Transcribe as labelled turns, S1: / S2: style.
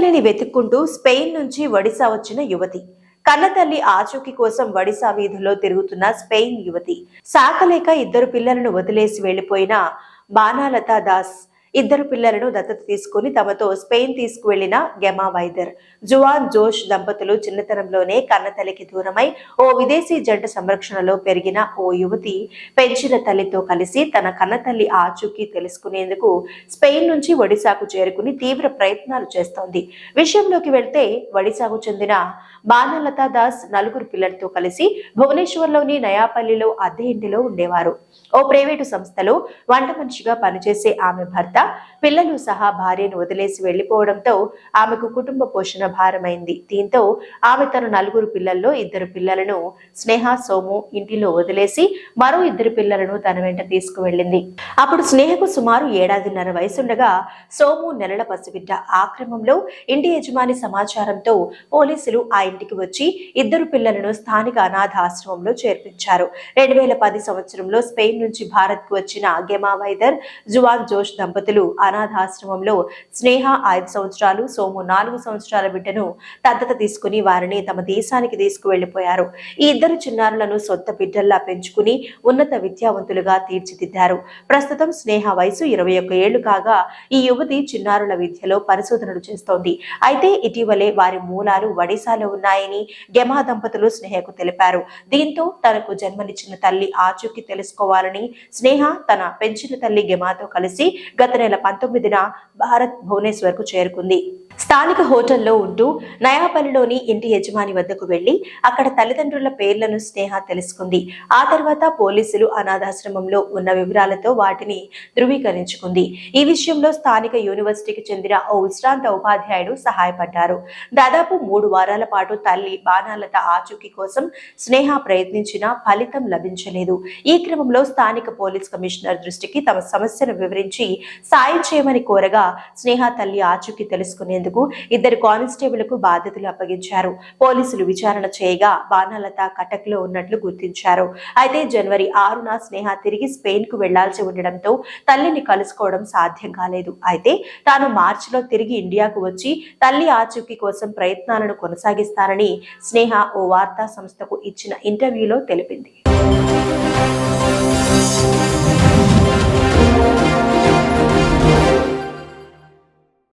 S1: తల్లిని వెతుక్కుంటూ స్పెయిన్ నుంచి ఒడిశా వచ్చిన యువతి. కన్నతల్లి ఆచూకీ కోసం ఒడిశా వీధుల్లో తిరుగుతున్న స్పెయిన్ యువతి. సాకలేక ఇద్దరు పిల్లలను వదిలేసి వెళ్ళిపోయిన బాణాలతా దాస్ ఇద్దరు పిల్లలను దత్తత తీసుకుని తమతో స్పెయిన్ తీసుకువెళ్ళిన గెమా వైదర్ జువాన్ జోష్ దంపతులు చిన్నతనంలోనే కన్నతల్లికి దూరమై ఓ విదేశీ జంట సంరక్షణలో పెరిగిన ఓ యువతి పెంచిన తల్లితో కలిసి తన కన్నతల్లి ఆచూకీ తెలుసుకునేందుకు స్పెయిన్ నుంచి ఒడిశాకు చేరుకుని తీవ్ర ప్రయత్నాలు చేస్తోంది. విషయంలోకి వెళ్తే ఒడిశాకు చెందిన బాణలతా దాస్ నలుగురు పిల్లలతో కలిసి భువనేశ్వర్లోని నయాపల్లిలో అద్దె ఇంటిలో ఉండేవారు. ఓ ప్రైవేటు సంస్థలో వంట మనిషిగా పనిచేసే ఆమె భర్త పిల్లలు సహా భార్యను వదిలేసి వెళ్ళిపోవడంతో ఆమెకు కుటుంబ పోషణ భారమైంది. దీంతో ఆమె తన నలుగురు పిల్లల్లో ఇద్దరు పిల్లలను స్నేహ సోము ఇంటిలో వదిలేసి మరో ఇద్దరు పిల్లలను తన వెంట తీసుకువెళ్ళింది. అప్పుడు స్నేహకు సుమారు ఏడాదిన్నర వయసుండగా సోము నెలల పసిబిడ్డ ఆ క్రమంలో ఇంటి యజమాని సమాచారంతో పోలీసులు ఆ ఇంటికి వచ్చి ఇద్దరు పిల్లలను స్థానిక అనాథ ఆశ్రమంలో చేర్పించారు. రెండు వేల పది సంవత్సరంలో స్పెయిన్ నుంచి భారత్కు వచ్చిన గెమా వైదర్ జువాన్ జోష్ దంపతులు అనాథాశ్రమంలో స్నేహ ఐదు సంవత్సరాలు సోము నాలుగు సంవత్సరాల బిడ్డను దత్తత తీసుకుని వారిని తమ దేశానికి తీసుకువెళ్ళిపోయారు ఈ ఇద్దరు చిన్నారులను సొంత బిడ్డల్లా పెంచుకుని ఉన్నత విద్యావంతులుగా తీర్చిదిద్దారు. ప్రస్తుతం స్నేహ వయసు ఇరవై ఒక్క ఏళ్ళు కాగా ఈ యువతి చిన్నారుల విద్యలో పరిశోధనలు చేస్తోంది. అయితే ఇటీవలే వారి మూలాలు ఒడిశాలో ఉన్నాయని గెమా దంపతులు స్నేహకు తెలిపారు. దీంతో తనకు జన్మనిచ్చిన తల్లి ఆచూకీ తెలుసుకోవాలని స్నేహ తన పెంచిన తల్లి గెమాతో కలిసి గత నెల పంతొమ్మిదిన భారత్ భువనేశ్వర్కు చేరుకుంది. స్థానిక హోటల్లో ఉంటూ నయాపల్లిలోని ఇంటి యజమాని వద్దకు వెళ్ళి అక్కడ తల్లిదండ్రుల పేర్లను స్నేహ తెలుసుకుంది. ఆ తర్వాత పోలీసులు అనాథాశ్రమంలో ఉన్న వివరాలతో వాటిని ధృవీకరించుకుంది. ఈ విషయంలో స్థానిక యూనివర్సిటీకి చెందిన ఓ విశ్రాంత ఉపాధ్యాయుడు సహాయపడ్డారు. దాదాపు మూడు వారాల పాటు తల్లి బాణాలత ఆచూకీ కోసం స్నేహ ప్రయత్నించినా ఫలితం లభించలేదు. ఈ క్రమంలో స్థానిక పోలీస్ కమిషనర్ దృష్టికి తమ సమస్యను వివరించి సాయం చేయమని కోరగా స్నేహ తల్లి ఆచూకీ తెలుసుకునేందుకు ఇద్దరు కానిస్టేబుల్కు బాధ్యతలు అప్పగించారు. పోలీసులు విచారణ చేయగా బాణాలత కటక్లో ఉన్నట్లు గుర్తించారు. అయితే జనవరి ఆరున స్నేహ తిరిగి స్పెయిన్కు వెళ్ళాల్సి ఉండడంతో తల్లిని కలుసుకోవడం సాధ్యం కాలేదు. అయితే తాను మార్చిలో తిరిగి ఇండియాకు వచ్చి తల్లి ఆచూకీ కోసం ప్రయత్నాలను కొనసాగిస్తానని స్నేహ ఓ వార్తా సంస్థకు ఇచ్చిన ఇంటర్వ్యూలో తెలిపింది.